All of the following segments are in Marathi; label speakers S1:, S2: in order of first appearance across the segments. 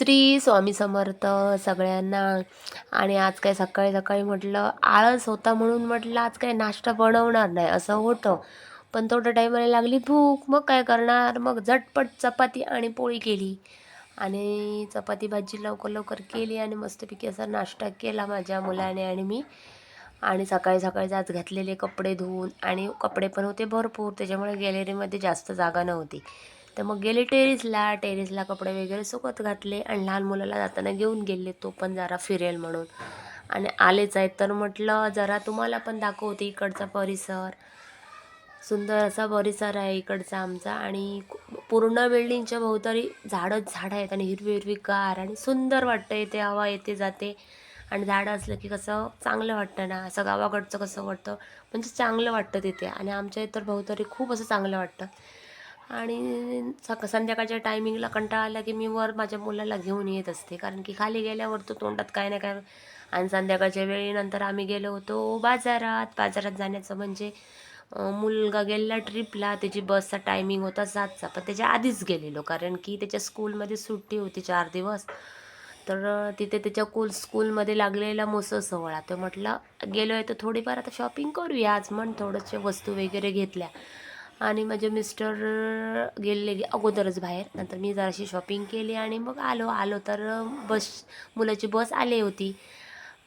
S1: श्री स्वामी समर्थ सगळ्यांना. आणि आज काय सकाळी सकाळी म्हटलं आळस होता म्हणून म्हटलं आज काय नाश्ता बनवणार नाही असं होतं. पण थोडं टाईमाला लागली भूक. मग काय करणार? मग झटपट चपाती आणि पोळी केली. आणि चपाती भाजी लवकर लवकर केली आणि मस्तपैकी असा नाश्ता केला माझ्या मुलाने आणि मी. आणि सकाळी सकाळी आज घातलेले कपडे धुवून. आणि कपडे पण होते भरपूर. त्याच्यामुळे गॅलरीमध्ये जास्त जागा नव्हती. तर मग गेले टेरेसला टेरेसला कपडे वगैरे सुकत घातले आणि लहान मुलाला जाताना घेऊन गेले तो पण जरा फिरेल म्हणून. आणि आलेच आहेत. तर म्हटलं जरा तुम्हाला पण दाखवते इकडचा परिसर. सुंदर असा परिसर आहे इकडचा आमचा आणि पूर्ण बिल्डिंगच्या भोवताली झाडंच झाडं आहेत आणि हिरवी हिरवी कार आणि सुंदर वाटतं इथे हवा येते जाते. आणि झाडं असलं की कसं चांगलं वाटतं ना. असं गावाकडचं कसं वाटतं? म्हणजे चांगलं वाटतं तिथे. आणि आमच्या इतर भोवताली खूप असं चांगलं वाटतं. आणि सक संध्याकाळच्या टायमिंगला कंटाळा आला की मी वर माझ्या मुलाला घेऊन येत असते. कारण की खाली गेल्यावर तो तोंडात काय ना काय आणि संध्याकाळच्या वेळेनंतर आम्ही गेलो होतो बाजारात. बाजारात जाण्याचं म्हणजे मुलगा गेलेला ट्रिपला त्याची बसचा टायमिंग होता सातचा. पण त्याच्या आधीच गेलेलो. कारण की त्याच्या स्कूलमध्ये सुट्टी होती चार दिवस. तर तिथे त्याच्या कुल स्कूलमध्ये लागलेला मुसळ सोहळा. तर म्हटलं गेलो आहे तर थोडीफार आता शॉपिंग करूया. आज म्हण थोडंशा वस्तू वगैरे घेतल्या. आणि माझे मिस्टर गेले अगोदरच बाहेर. नंतर मी जराशी शॉपिंग केली आणि मग आलो. आलो तर बस मुलाची बस आली होती.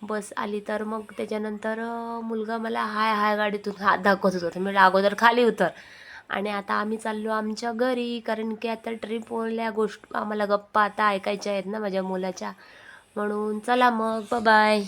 S1: बस आली तर मग त्याच्यानंतर मुलगा मला हाय हाय गाडीतून हात दाखवत होता. मी अगोदर खाली उतर. आणि आता आम्ही चाललो आमच्या घरी. कारण की आता ट्रिपवरल्या गोष्ट आम्हाला गप्पा आता ऐकायच्या आहेत ना माझ्या मुलाच्या. म्हणून चला मग बाय